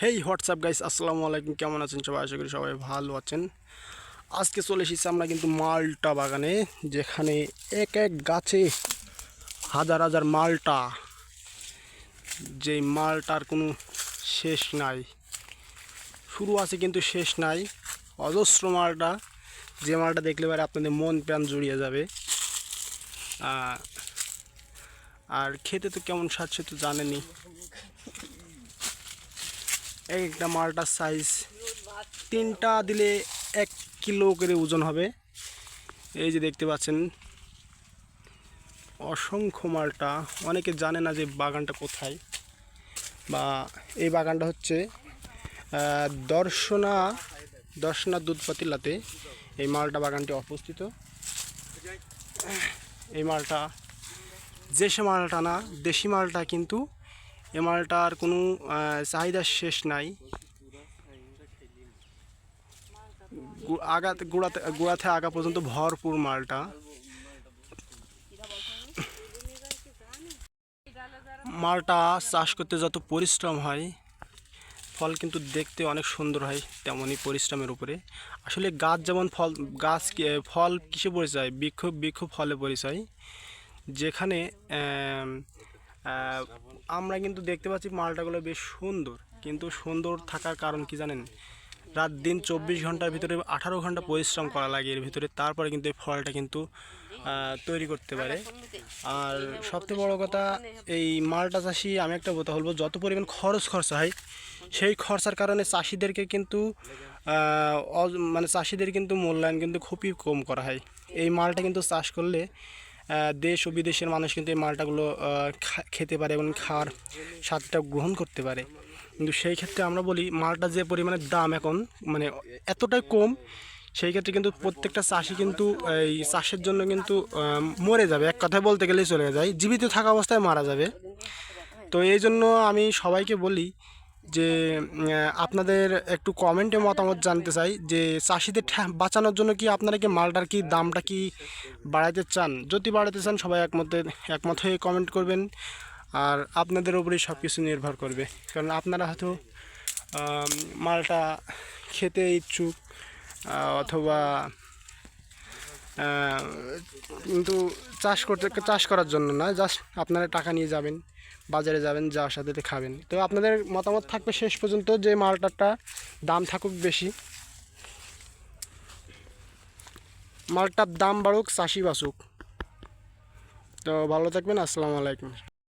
হেই WhatsApp guys আসসালামু আলাইকুম কেমন আছেন সবাই? আশা করি সবাই ভালো আছেন। আজকে চলে এসেছি আমরা কিন্তু মালটা বাগানে, যেখানে এক এক গাছে হাজার হাজার মালটা। যেই মালটার কোনো শেষ নাই। শুরু আছে কিন্তু শেষ নাই। অজস্র মালটা। যে মালটা দেখলে পারে আপনাদের মন প্রাণ জুড়িয়ে যাবে। আর খেতে তো কেমন স্বাদ সে তো জানেনি এক একটা মালটার সাইজ তিনটা দিলে এক কিলো করে ওজন হবে। এই যে দেখতে পাচ্ছেন, অসংখ্য মালটা। অনেকে জানে না যে বাগানটা কোথায়। বা এই বাগানটা হচ্ছে দর্শনা দর্শনা দুধ পাতিলাতে এই মালটা বাগানটি অবস্থিত। এই মালটা দেশি মালটা না, দেশি মালটা কিন্তু এ মালটার কোনো চাহিদা শেষ নাই। আগাতে, গোড়াতে গোড়াতে আগা পর্যন্ত ভরপুর মালটা। মালটা চাষ করতে যত পরিশ্রম হয়, ফল কিন্তু দেখতে অনেক সুন্দর হয় তেমনই পরিশ্রমের উপরে। আসলে গাছ যেমন ফল, গাছ ফল কিসে পরিচয়? বৃক্ষ বৃক্ষ ফলে পরিচয়। যেখানে আমরা কিন্তু দেখতে পাচ্ছি মালটাগুলো বেশ সুন্দর, কিন্তু সুন্দর থাকার কারণ কি জানেন? রাত দিন চব্বিশ ঘণ্টার ভিতরে আঠারো ঘণ্টা পরিশ্রম করা লাগে এর ভিতরে, তারপরে কিন্তু এই ফলটা কিন্তু তৈরি করতে পারে। আর সবথেকে বড় কথা, এই মালটা চাষি, আমি একটা কথা বলব, যত পরিমাণ খরচ খরচা হয়, সেই খরচার কারণে চাষিদেরকে কিন্তু মানে চাষিদের কিন্তু মূল্যায়ন কিন্তু খুবই কম করা হয়। এই মালটা কিন্তু চাষ করলে দেশ ও বিদেশের মানুষ কিন্তু এই মালটাগুলো খেতে পারে এবং খাওয়ার স্বাদটা গ্রহণ করতে পারে। কিন্তু সেই ক্ষেত্রে আমরা বলি, মালটা যে পরিমাণে দাম এখন মানে এতটাই কম, সেই ক্ষেত্রে কিন্তু প্রত্যেকটা চাষি কিন্তু এই চাষের জন্য কিন্তু মরে যাবে। এক কথায় বলতে গেলেই চলে যায়। জীবিত থাকা অবস্থায় মারা যাবে। তো এই জন্য আমি সবাইকে বলি যে আপনাদের একটু কমেন্টে মতামত জানতে চাই যে, চাষিদের বাঁচানোর জন্য কি আপনারা কি মালটার কি দামটা কি বাড়াইতে চান? যদি বাড়াতে চান, সবাই একমতে, একমত হয়ে কমেন্ট করবেন। আর আপনাদের উপরেই সব কিছু নির্ভর করবে। কারণ আপনারা হয়তো মালটা খেতে ইচ্ছুক অথবা কিন্তু চাষ করতে, চাষ করার জন্য না জাস্ট আপনারা টাকা নিয়ে যাবেন, বাজারে যাবেন, যাওয়ার সাথে খাবেন। তো আপনাদের মতামত থাকবে শেষ পর্যন্ত যে মালটারটা দাম থাকুক বেশি। মালটার দাম বাড়ুক, চাষি বাঁচুক। তো ভালো থাকবেন, আসসালামু আলাইকুম।